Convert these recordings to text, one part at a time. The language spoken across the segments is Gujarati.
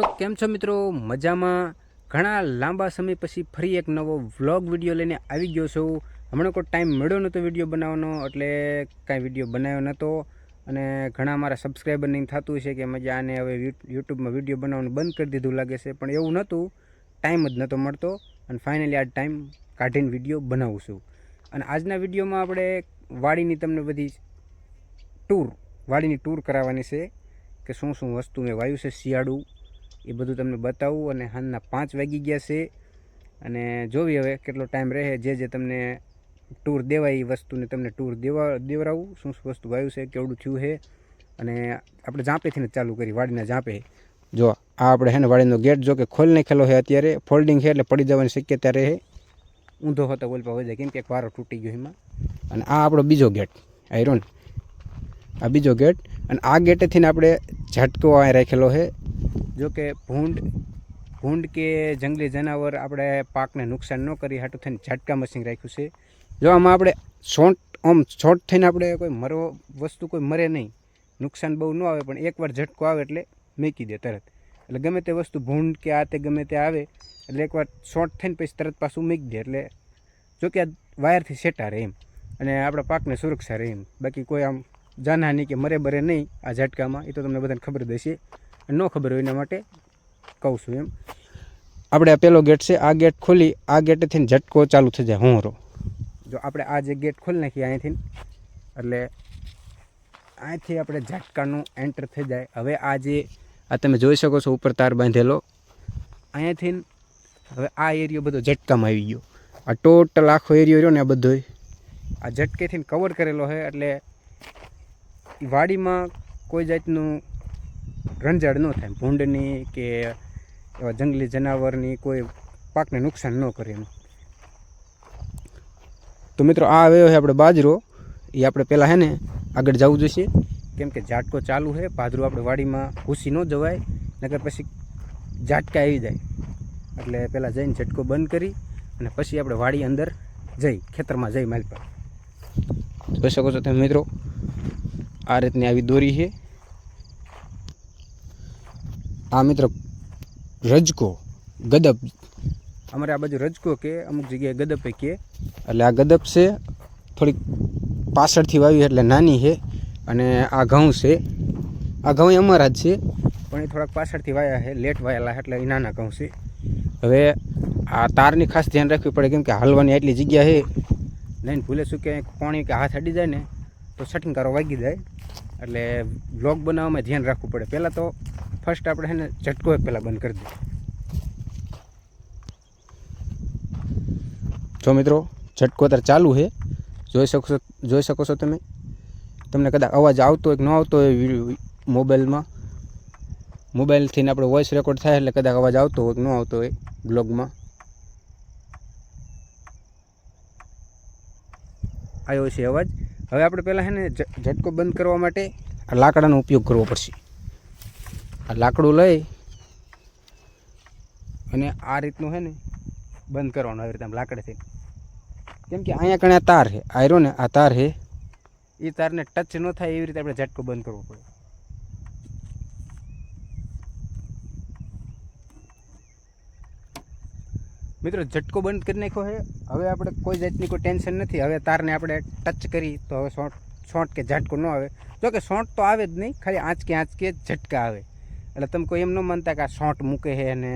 તો કેમ છો મિત્રો? મજામાં? ઘણા લાંબા સમય પછી ફરી એક નવો વ્લોગ વીડિયો લઈને આવી ગયો છું. હમણાં કોઈ ટાઈમ મળ્યો નહોતો વીડિયો બનાવવાનો, એટલે કાંઈ વીડિયો બનાવ્યો નહોતો. અને ઘણા મારા સબસ્ક્રાઈબરને થતું છે કે મજા, આને હવે યુટ્યુબમાં વીડિયો બનાવવાનું બંધ કરી દીધું લાગે છે. પણ એવું નહોતું. ટાઈમ જ નહોતો મળતો. અને ફાઇનલી આ ટાઈમ કાઢીને વીડિયો બનાવું છું. અને આજના વિડીયોમાં આપણે વાડીની તમને બધી ટૂર વાડીની ટૂર કરાવવાની છે કે શું શું વસ્તુ મેં વાવ્યું છે, શિયાળુ એ બધું તમને બતાવું અને હાલના પાંચ વાગી ગયા છે. અને જોવી હવે કેટલો ટાઈમ રહે, જે જે તમને ટૂર દેવાય એ વસ્તુને તમને ટૂર દેવા દેવડાવું શું શું વસ્તુ વાવ્યું છે, કેવડું થયું છે. અને આપણે જાંપેથી જ ચાલુ કરી, વાડીના જાંપે. જો, આ આપણે હે ને વાડીનો ગેટ જો કે ખોલ નાખેલો છે અત્યારે ફોલ્ડિંગ છે એટલે પડી જવાની શક્યતા રહે. ઊંધો હતો બોલ હોય જાય, કેમ કે એક વારો તૂટી ગયો એમાં. અને આ આપણો બીજો ગેટ, આયરો ને. આ બીજો ગેટ, અને આ ગેટેથી આપણે ઝટકો અહીં રાખેલો છે. જો કે ભૂંડ ભૂંડ કે જંગલી જનાવર આપણે પાકને નુકસાન ન કરી, હાટું થઈને ઝાટકા મશીન રાખ્યું છે. જો આમાં આપણે છોટ આમ છોટ થઈને આપણે કોઈ મરો વસ્તુ કોઈ મરે નહીં. નુકસાન બહુ ન આવે, પણ એકવાર ઝટકો આવે એટલે મેકી દે તરત. એટલે ગમે તે વસ્તુ, ભૂંડ કે આ તે ગમે તે આવે, એટલે એકવાર શોર્ટ થઈને પછી તરત પાછું મૂકી દે, એટલે જો કે આ વાયરથી સેટા રહે એમ. અને આપણા પાકને સુરક્ષા રહે એમ. બાકી કોઈ આમ જાનહાની કે મરે બરે નહીં આ ઝટકામાં, એ તો તમને બધાને ખબર અને ન ખબર હોય એના માટે કહું છું એમ. આપણે આ પેલો ગેટ છે, આ ગેટ ખોલી, આ ગેટેથી ઝટકો ચાલુ થઈ જાય હોંરો. જો આપણે આ જે ગેટ ખોલી નાખીએ અહીંથી, એટલે અહીંથી આપણે ઝટકાનું એન્ટર થઈ જાય. હવે આ જે, આ તમે જોઈ શકો છો, ઉપર તાર બાંધેલો. અહીંયાથી હવે આ એરિયો બધો ઝટકામાં આવી ગયો. આ ટોટલ આખો એરિયો રહ્યો ને આ બધો. આ ઝટકેથી કવર કરેલો છે, એટલે વાડીમાં કોઈ જાતનું રંજાડ ન થાય, ભૂંડની કે એવા જંગલી જનાવરની કોઈ પાકને નુકસાન ન કરે એમ. તો મિત્રો, આ આવ્યો છે આપણે બાજરો. એ આપણે પહેલાં હે ને આગળ જવું જોઈશે. કેમ કે ઝાટકો ચાલુ છે બાજરો આપણે વાડીમાં ઘૂસી ન જવાય, નકર પછી ઝાટકા આવી જાય. એટલે પહેલાં જઈને ઝટકો બંધ કરી અને પછી આપણે વાડી અંદર જઈ, ખેતરમાં જઈ માલ પર જોઈ શકો છો તમે મિત્રો, આ રીતની આવી દોરી છે. આ મિત્રો રજકો ગદપ અમારે આ બાજુ રજકો કે અમુક જગ્યાએ ગદપે કે. એટલે આ ગદપ છે થોડીક પાછળથી વાવી એટલે નાની છે અને આ ઘઉં છે. આ ઘઉં અમારા જ છે. પણ એ થોડાક પાછળથી વાયા છે લેટ વાયેલા એટલે એ નાના ઘઉં છે. હવે આ તારની ખાસ ધ્યાન રાખવી પડે કેમ કે હાલવાની આટલી જગ્યા છે. લઈને ભૂલે શું કે પાણી કે હાથ અડી જાય ને તો સટિંગ કરો વાગી જાય. એટલે બ્લોગ બનાવવામાં ધ્યાન રાખવું પડે. પહેલાં તો ફર્સ્ટ આપણે છે ને ઝટકો એક પહેલાં બંધ કરી દઈએ. જો મિત્રો, ઝટકો અત્યારે ચાલુ છે. જોઈ શકો છો, જોઈ શકો છો તમે? તમને કદાચ અવાજ આવતો હોય કે ન આવતો હોય મોબાઈલમાં. મોબાઈલથી આપણે વોઇસ રેકોર્ડ થાય એટલે કદાચ અવાજ આવતો હોય કે ન આવતો હોય બ્લોગમાં. આવ્યો છે અવાજ. હવે આપણે પહેલાં છે ને ઝટકો બંધ કરવા માટે આ લાકડાનો ઉપયોગ કરવો પડશે. આ લાકડું લઈ અને આ રીતનું હે ને બંધ કરવાનું આવી રીતે આમ લાકડેથી. કેમ કે અહીંયા કણે આ તાર છે આયરો ને આ તાર છે, એ તારને ટચ ન થાય એવી રીતે આપણે ઝટકો બંધ કરવો પડે. મિત્રો, ઝટકો બંધ કરી નાખ્યો છે. હવે આપણે કોઈ જાતની કોઈ ટેન્શન નથી. હવે તારને આપણે ટચ કરી તો હવે શોર્ટ શોર્ટ કે ઝટકો ન આવે. જો કે શોર્ટ તો આવે જ નહીં, ખાલી આંચકે આંચકે ઝટકા આવે. એટલે તમે કોઈ એમ ન માનતા કે આ શોર્ટ મૂકે છે અને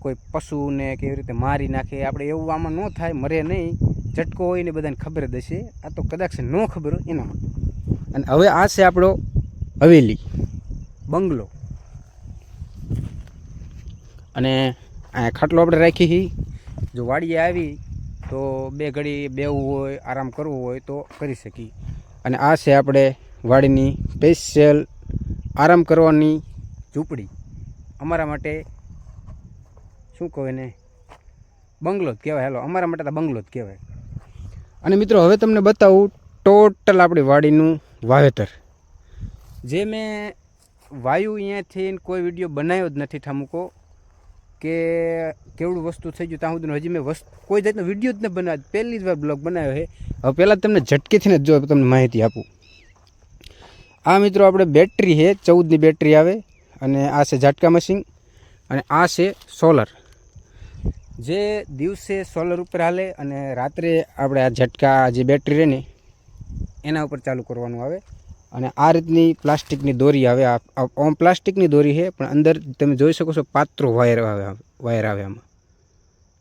કોઈ પશુને કેવી રીતે મારી નાખે, આપણે એવું આમાં ન થાય, મરે નહીં. ઝટકો હોય ને બધાને ખબર હશે. આ તો કદાચ ન ખબર હોય એના અને હવે આ છે આપણો હવેલી બંગલો. અને આ ખાટલો આપણે રાખી જો વાડીએ આવી તો બે ઘડી બેવું હોય, આરામ કરવો હોય તો કરી શકીએ. અને આ છે આપણે વાડીની સ્પેશિયલ આરામ કરવાની ઝૂંપડી. અમારા માટે શું કહો એને? બંગલો જ કહેવાય. હાલો, અમારા માટે તો બંગલો જ કહેવાય. અને મિત્રો, હવે તમને બતાવું ટોટલ આપણી વાડીનું વાવેતર. જે મેં વાયુ અહીંયાથી કોઈ વીડિયો બનાવ્યો જ નથી ઠામુકો, કે કેવડું વસ્તુ થઈ ગયું ત્યાં સુધી હજી મેં વસ્તુ, કોઈ જાતનો વીડિયો જ ન બનાવ્યો. પહેલી જ વાર બ્લોગ બનાવ્યો છે. હવે પહેલાં તમને ઝટકેથી જ જો તમને માહિતી આપું. આ મિત્રો, આપણે બેટરી છે, ચૌદની બેટરી આવે. અને આ છે ઝાટકા મશીન અને આ છે સોલર. જે દિવસે સોલર ઉપર હાલે અને રાત્રે આપણે આ ઝટકા જે બેટરી રહે ને, એના ઉપર ચાલુ કરવાનું આવે. અને આ રીતની પ્લાસ્ટિકની દોરી આવે, આ આ ઓમ પ્લાસ્ટિકની દોરી છે, પણ અંદર તમે જોઈ શકો છો પાત્રો વાયર આવે વાયર આવે આમાં.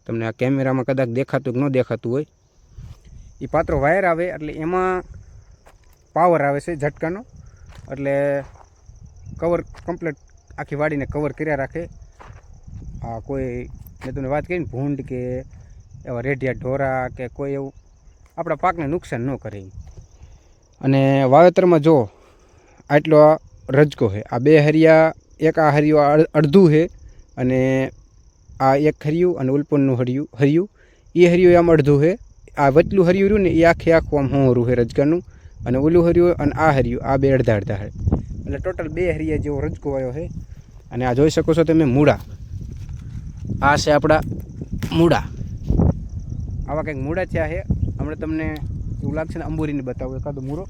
તમને આ કેમેરામાં કદાચ દેખાતું કે ન દેખાતું હોય. એ પાત્રો વાયર આવે, એટલે એમાં પાવર આવે છે ઝટકાનો. એટલે કવર કમ્પ્લીટ આખી વાડીને કવર કર્યા રાખે. આ કોઈ, મેં તમને વાત કરી ને, ભૂંડ કે એવા રેઢિયા ઢોરા કે કોઈ એવું, આપણા પાકને નુકસાન ન કરે અને વાવેતરમાં જો આટલો રજકો છે, આ બે હરિયા, એક આ હરિયો અડધું છે અને આ એક હરિયું અને ઉલપનનું હરિયું હરિયું. એ હરિયું આમ અડધું છે, આ વચલું હરિયું રહ્યું ને એ આખે આખું આમ હોરું છે રજકાનું. અને ઓલું હર્યું અને આ હરિયું, આ બે અડધા અડધા હે એટલે ટોટલ બે હરિયા જેવો રજકો આવ્યો છે. અને આ જોઈ શકો છો તમે મૂળા. આ છે આપણા મૂળા. આવા કંઈક મૂળા થયા છે. હમણાં તમને એવું લાગશે ને અંબોરીને બતાવું એકાદો મૂળો.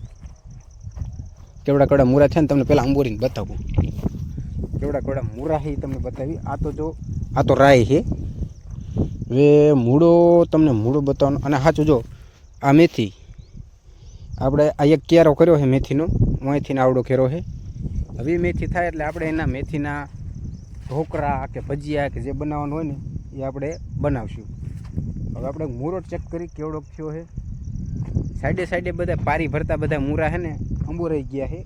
કેવડા કેવડા મૂળા છે ને તમને પહેલાં અંબોરીને બતાવું. કેવડા કેવડા મૂળા છે તમને બતાવી. આ તો જો, આ તો રાય છે. હવે મૂળો તમને મૂળો બતાવવાનો. અને સાચું જો, આ મેથી. આપણે આ એક કેરો કર્યો છે મેથીનો. અહીંથી આવડો કેરો છે. હવે મેથી થાય એટલે આપણે એના મેથીના ઢોકળા કે ભજીયા કે જે બનાવવાનું હોય ને, એ આપણે બનાવશું. હવે આપણે મૂરો ચેક કરી કેવડો થયો છે. સાઈડે સાઈડે બધા પારી ભરતા બધા મૂરા છે ને, અંબોરાઈ ગયા છે.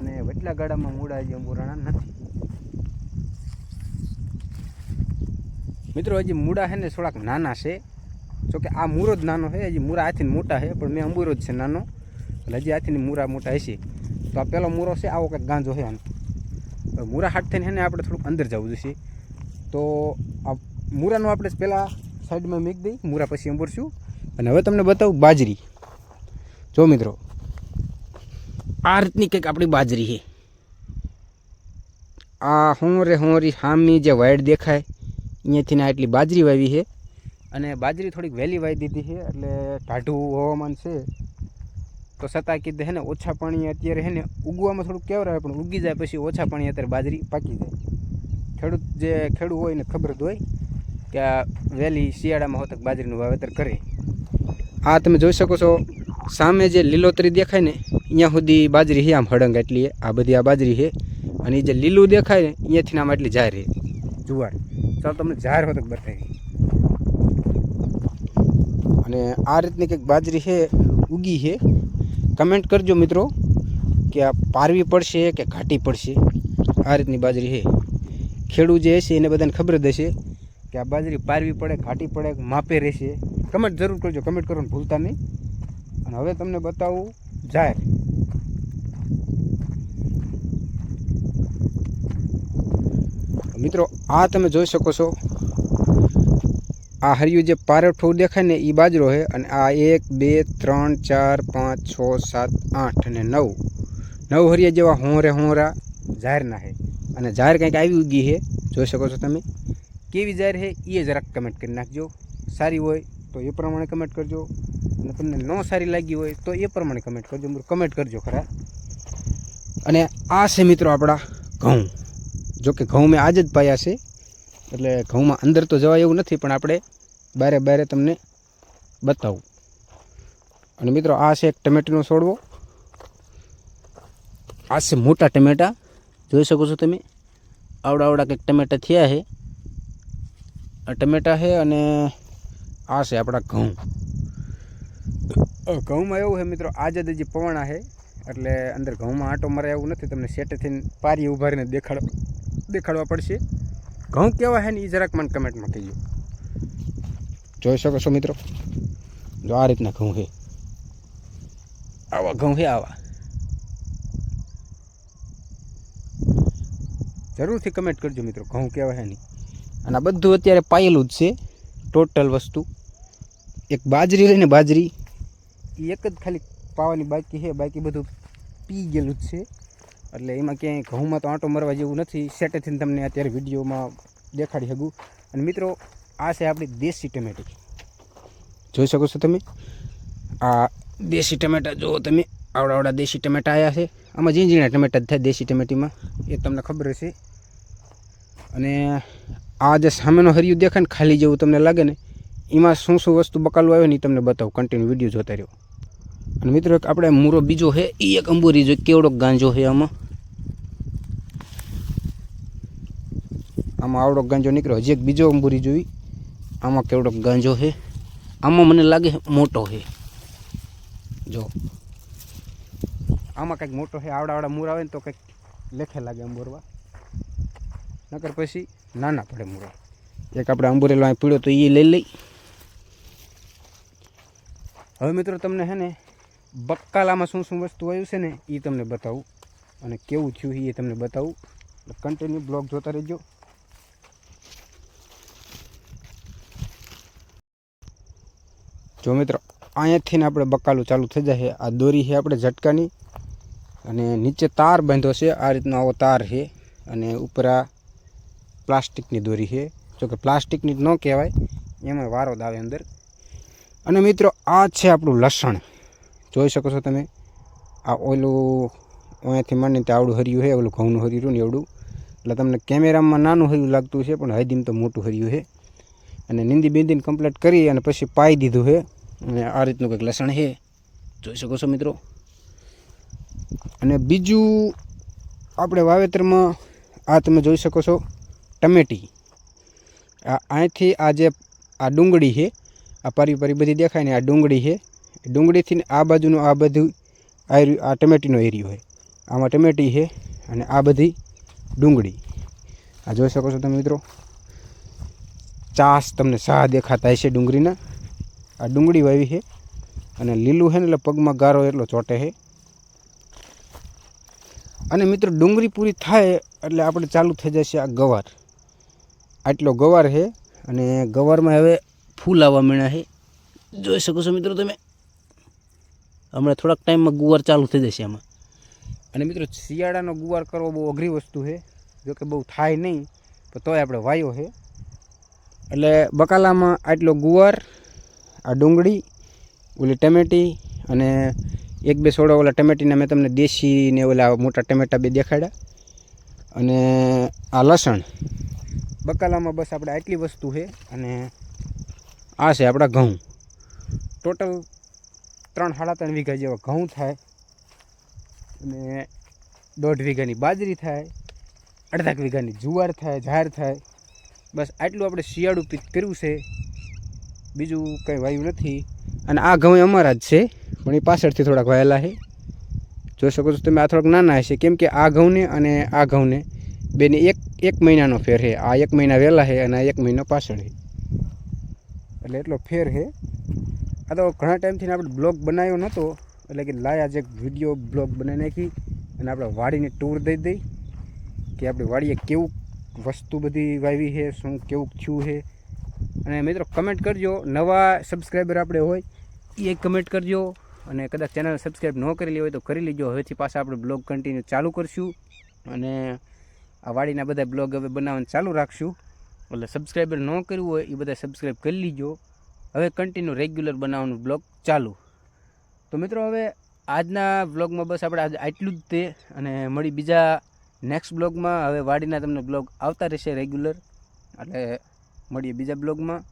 અને વટલા ગાડામાં મૂળા હજી અંબોરાણા નથી. મિત્રો, હજી મૂળા છે ને થોડાક નાના છે. જોકે આ મૂરો જ નાનો છે, હજી મૂરા હાથીને મોટા છે, પણ મેં અંબુરો જ છે નાનો. એટલે હજી હાથીની મૂરા મોટા હશે. તો આ પેલો મૂરો છે, આવો કંઈક ગાંજો છે આનો. મૂરા હાથ થઈને એને આપણે થોડુંક અંદર જવું જોઈએ તો આ મૂરાનું આપણે પહેલાં સાઈડમાં મૂકી દઈ, મૂરા પછી અંબોરશું. અને હવે તમને બતાવું બાજરી. જો મિત્રો, આ રીતની કંઈક આપણી બાજરી છે. આ હોંરે હોંરી હામી જે વાઈડ દેખાય, અહીંયાથી ને આટલી બાજરી વાવી છે. અને બાજરી થોડીક વહેલી વાવી દીધી છે, એટલે ટાઢું હવામાન છે. તો છતાં કીધે છે ને, ઓછા પાણી અત્યારે હે ને, ઉગવામાં થોડુંક કેવરાવે પણ ઉગી જાય પછી ઓછા પાણી અત્યારે બાજરી પાકી જાય. ખેડૂત જે ખેડૂત હોય ને ખબર જ હોય કે આ વહેલી શિયાળામાં હોતક બાજરીનું વાવેતર કરે. આ તમે જોઈ શકો છો, સામે જે લીલોતરી દેખાય ને અહીંયા સુધી બાજરી છે આમ હળંગ એટલી આ બધી આ બાજરી છે અને એ જે લીલું દેખાય ને અહીંયાથી આમ એટલી જાહેર છે જુવાર. ચાલો, તમને જાહેર હોતક બતાવી. અને આ રીતની કંઈક બાજરી છે, ઉગી છે. કમેન્ટ કરજો મિત્રો કે આ પારવી પડશે કે ઘાટી પડશે. આ રીતની બાજરી છે. ખેડૂત જે હશે એને બધાને ખબર જ હશે કે આ બાજરી પારવી પડે, ઘાટી પડે, માપે રહેશે. કમેન્ટ જરૂર કરજો કમેન્ટ કરવાનું ભૂલતા નહીં. અને હવે તમને બતાવું જાહેર. મિત્રો, આ તમે જોઈ શકો છો આ હરિયું જે પારઠું દેખાય ને એ બાજરો છે અને આ એક, બે, ત્રણ, ચાર, પાંચ, છ, સાત, આઠ અને નવ. નવ હરિયા જેવા હોંરે હોંરા જાહેરના છે. અને જાહેર કંઈક આવી ઉગી છે. જોઈ શકો છો તમે. કેવી જાહેર છે એ જરાક કમેન્ટ કરી નાખજો. સારી હોય તો એ પ્રમાણે કમેન્ટ કરજો. અને તમને ન સારી લાગી હોય તો એ પ્રમાણે કમેન્ટ કરજો. કમેન્ટ કરજો ખરા. અને આ છે મિત્રો આપણા ઘઉં. જોકે ઘઉં મેં આજે જ પાયા છે. એટલે ઘઉંમાં અંદર તો જવાય એવું નથી, પણ આપણે બારે બારે તમને બતાવું. અને મિત્રો, આ છે એક ટમેટીનો છોડવો આ છે મોટા ટમેટા. જોઈ શકો છો તમે? આવડા આવડા કંઈક ટમેટા થયા છે. આ ટમેટા છે અને આ છે આપણા ઘઉં. ઘઉંમાં એવું છે મિત્રો, આજે જ પવણા છે, એટલે અંદર ઘઉંમાં આંટો મારે એવું નથી, તમને સેટેથી પારી ઉભારીને દેખાડ, દેખાડવા પડશે. ઘઉં કેવા છે ને એ જરાક મને કમેન્ટમાં કહીજો. જોઈ શકો છો મિત્રો? જો આ રીતના ઘઉં છે. આવા ઘઉં છે આવા. જરૂરથી કમેન્ટ કરજો મિત્રો, ઘઉં કેવા છે નહીં અને આ બધું અત્યારે પાયેલું જ છે ટોટલ વસ્તુ. એક બાજરી લઈને બાજરી એ એક જ ખાલી પાવાની બાકી છે, બાકી બધું પી ગયેલું જ છે. એટલે એમાં ક્યાંય ઘઉંમાં તો આંટો મરવા જેવું નથી. સેટેથી તમને અત્યારે વિડીયોમાં દેખાડી શકું. અને મિત્રો આ છે આપણી દેશી ટમેટી. જોઈ શકો છો તમે? આ દેશી ટમેટા, જુઓ તમે આવડા આવડા દેશી ટમેટા આવ્યા છે. આમાં ઝીણા ટમેટા જ થાય દેશી ટમેટીમાં. એ તમને ખબર હશે. અને આ જે સામેનો હરિયું દેખાય ને, ખાલી જેવું તમને લાગે ને, એમાં શું શું વસ્તુ બકાલું આવે ને એ તમને બતાવું કન્ટિન્યુ વીડિયો જોતા રહ્યો. અને મિત્રો આપણે મૂરો બીજો છે એ એક અંબોરી જો કેવડો ગાંજો છે આમાં. આમાં આવડો ગાંજો નીકળ્યો. હજી એક બીજો અંબોરી જોઈ. આમાં કેવડો ગાંજો છે? આમાં મને લાગે મોટો છે. જો. આમાં કંઈક મોટો છે આવડા આવડા મૂર આવે ને તો કંઈક લેખે લાગે અંબોરવા. નકર પછી નાના પડે મૂરા. એક આપણે અંબોરેલો અહીં પીળો તો એ લઈ લઈ. હવે મિત્રો તમને છે ને બક્કાલામાં શું શું વસ્તુ આવ્યું છે ને એ તમને બતાવું. અને કેવું થયું છે એ તમને બતાવું. કન્ટિન્યુ બ્લોગ જોતા રહેજો. જો મિત્રો અહીંયાથી આપણે બકાલું ચાલુ થઈ જાય આ દોરી છે આપણે ઝટકાની. અને નીચે તાર બાંધ્યો છે. આ રીતનો આવો તાર છે. અને ઉપર પ્લાસ્ટિકની દોરી છે. જોકે પ્લાસ્ટિકની ન કહેવાય, એમાં વારો દાવે અંદર. અને મિત્રો, આ છે આપણું લસણ. જોઈ શકો છો તમે, આ ઓલું અહીંયાથી માંડીને ત્યાં આવડું હર્યું છે, ઓલું ઘઉંનું હર્યું ને એવડું. એટલે તમને કેમેરામાં નાનું હર્યું લાગતું છે પણ હદીમ તો મોટું હર્યું છે. અને નિંદી બિંદીને કમ્પ્લીટ કરી અને પછી પાઈ દીધું છે. અને આ રીતનું કંઈક લસણ છે. જોઈ શકો છો મિત્રો. અને બીજું આપણે વાવેતરમાં, આ તમે જોઈ શકો છો, ટમેટી. આ અહીંથી આ જે, આ ડુંગળી છે, આ પારી પારી બધી દેખાય ને, આ ડુંગળી છે. ડુંગળીથી આ બાજુનું આ બધું આ ટમેટીનો એરિયો છે. આમાં ટમેટી છે અને આ બધી ડુંગળી. આ જોઈ શકો છો તમે મિત્રો. ચાસ તમને સા દેખાતા હશે ડુંગળીના. આ ડુંગળી વાવી છે અને લીલું છે ને એટલે પગમાં ગારો એટલો ચોટે છે. અને મિત્રો ડુંગળી પૂરી થાય એટલે આપણે ચાલુ થઈ જશે આ ગવાર. આટલો ગવાર છે અને ગવારમાં હવે ફૂલ આવવા માંડ્યા છે. જોઈ શકો છો મિત્રો તમે? હમણાં થોડાક ટાઈમમાં ગુવાર ચાલુ થઈ જશે આમાં. અને મિત્રો શિયાળાનો ગુવાર કરવો બહુ અઘરી વસ્તુ છે. જોકે બહુ થાય નહીં, પણ તોય આપણે વાયો છે. એટલે બકાલામાં આટલો ગુવાર, આ ડુંગળી, ઓલી ટમેટી અને એક બે સોડા ઓલા ટમેટીના મેં તમને દેશી ને ઓલા મોટા ટમેટા બે દેખાડ્યા. અને આ લસણ. બકાલામાં બસ આપણે આટલી વસ્તુ છે અને આ છે આપણા ઘઉં. ટોટલ ત્રણ સાડા ત્રણ વીઘા જેવા ઘઉં થાય અને દોઢ વીઘાની બાજરી થાય અડધાક વીઘાની જુવાર થાય જાહેર થાય. બસ આટલું આપણે શિયાળું પીક કર્યું છે. બીજું કંઈ વાયું નથી. અને આ ઘઉં અમારા જ છે, પણ એ પાછળથી થોડાક વાયેલા છે. જોઈ શકો છો તમે આ થોડાક નાના હશે, કેમ કે આ ઘઉંને અને આ ઘઉંને બેને એક એક મહિનાનો ફેર છે. આ એક મહિના વહેલા છે અને આ એક મહિનો પાછળ છે. એટલે એટલો ફેર છે. આ તો ઘણા ટાઈમથી આપણે બ્લોગ બનાવ્યો નહોતો, એટલે કે લાય આજે વીડિયો બ્લોગ બનાવી નાખી અને આપણે વાડીને ટૂર દઈ દઈ કે આપણે વાડીએ કેવું વસ્તુ બધી વાવી છે, શું કેવું, થયું છે. અને મિત્રો કમેન્ટ કરજો. નવા સબસ્ક્રાઈબર આપણે હોય એ કમેન્ટ કરજો. અને કદાચ ચેનલ સબસ્ક્રાઈબ ન કરેલી હોય તો કરી લેજો. હવેથી પાછા આપણે બ્લોગ કન્ટિન્યુ ચાલુ કરશું. અને આ વાડીના બધા બ્લોગ હવે બનાવવાનું ચાલુ રાખશું. એટલે સબસ્ક્રાઈબર ન કર્યું હોય એ બધા સબસ્ક્રાઈબ કરી લીજો. હવે કન્ટિન્યુ રેગ્યુલર બનાવવાનું બ્લોગ ચાલુ. તો મિત્રો, હવે આજના બ્લોગમાં બસ આપણે આજ આટલું જ તે. અને મળી બીજા નેક્સ્ટ બ્લોગમાં હવે વાડીના તમને બ્લોગ આવતા રહેશે રેગ્યુલર એટલે મળીએ બીજા બ્લોગમાં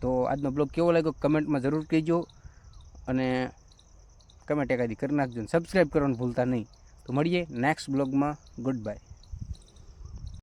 તો આજનો બ્લોગ કેવો લાગ્યો કમેન્ટમાં જરૂર કહેજો. અને કમેન્ટ એકાદી કરી નાખજો સબસ્ક્રાઈબ કરવાનું ભૂલતા નહીં. તો મળીએ નેક્સ્ટ બ્લોગમાં ગુડ બાય